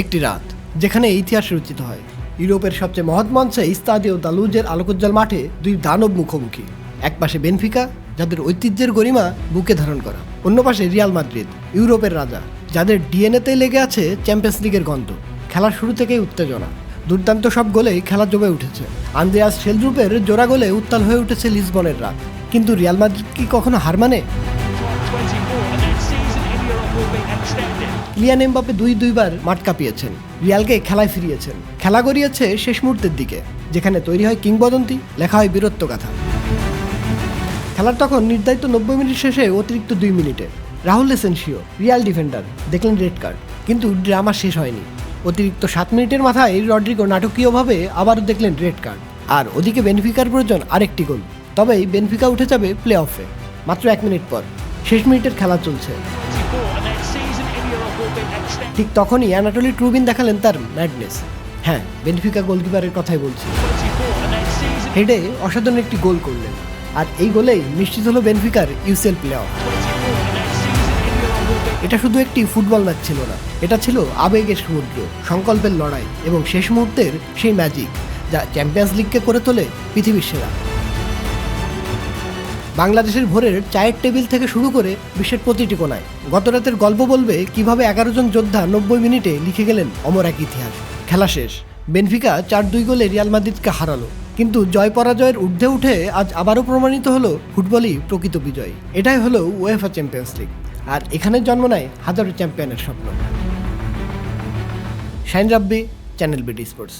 একটি রাত, যেখানে ইতিহাস রচিত হয়। ইউরোপের সবচেয়ে মহৎ মঞ্চে ইস্তাদিও দালুজের আলোকোজ্জ্বল মাঠে দুই দানব মুখোমুখি। এক পাশে বেনফিকা, যাদের ঐতিহ্যের গরিমা বুকে ধারণ করা। অন্য পাশে রিয়াল মাদ্রিদ, ইউরোপের রাজা, যাদের ডিএনএতে লেগে আছে চ্যাম্পিয়ন্স লিগের গন্ধ। খেলার শুরু থেকেই উত্তেজনা। দুর্দান্ত সব গোলেই খেলা জমে উঠেছে। আন্দ্রেয়াস শেলদ্রুপের জোড়া গোলে উত্তাল হয়ে উঠেছে লিসবনের রাত। কিন্তু রিয়াল মাদ্রিদ কি কখনো হার মানে? কিলিয়ান এমবাপে দুই দুইবার মাঠ কাঁপিয়েছেন, রিয়ালকে খেলায় ফিরিয়েছেন। খেলা গড়িয়েছে শেষ মুহূর্তের দিকে, যেখানে তৈরি হয় কিংবদন্তি, লেখা হয় বীরত্ব কথা খেলার তখন নির্ধারিত নব্বই মিনিট শেষে অতিরিক্ত দুই মিনিটে। রাহুল এসেনশিও, রিয়াল ডিফেন্ডার, দেখলেন রেড কার্ড, কিন্তু ড্রামা শেষ হয়নি। অতিরিক্ত সাত মিনিটের মাথায় রড্রিগো নাটকীয়ভাবে আবারও দেখলেন রেড কার্ড। আর ওদিকে বেনফিকার প্রয়োজন আরেকটি গোল, তবেই বেনফিকা উঠে যাবে প্লে অফে মাত্র এক মিনিট পর, শেষ মিনিটের খেলা চলছে। ঠিক তখনই অ্যানাটলি ট্রুবিন দেখালেন তার ম্যাডনেস। হ্যাঁ বেনফিকা গোলকিপারের কথাই বলছি। 24 and that season হেডে অসাধারণ একটি গোল করলেন। আর এই গোলেই নিশ্চিত হলো বেনফিকার UCL play off 24 and that season in Europe will be এটা শুধু একটি ফুটবল ম্যাচ ছিল না, এটা ছিল আবেগের সমুদ্র, সংকল্পের লড়াই এবং শেষ মুহূর্তের সেই ম্যাজিক যা চ্যাম্পিয়ন্স লিগকে করে তোলে পৃথিবীর সেরা। বাংলাদেশের ভোরের চায়ের টেবিল থেকে শুরু করে বিশ্বের প্রতিটি কোনায়। গত রাতের গল্প বলবে কীভাবে এগারো জন যোদ্ধা নব্বই মিনিটে লিখে গেলেন অমর এক ইতিহাস। খেলা শেষ। বেনফিকা চার দুই গোলে রিয়াল মাদ্রিদকে হারালো। কিন্তু জয় পরাজয়ের ঊর্ধ্বে উঠে আজ আবারও প্রমাণিত হলো ফুটবলই প্রকৃত বিজয়। এটাই হলো ওয়েফা চ্যাম্পিয়ন্স লিগ আর এখানে জন্ম নেয় হাজারো চ্যাম্পিয়নের স্বপ্ন। Shine Rabbi, channel BD sports.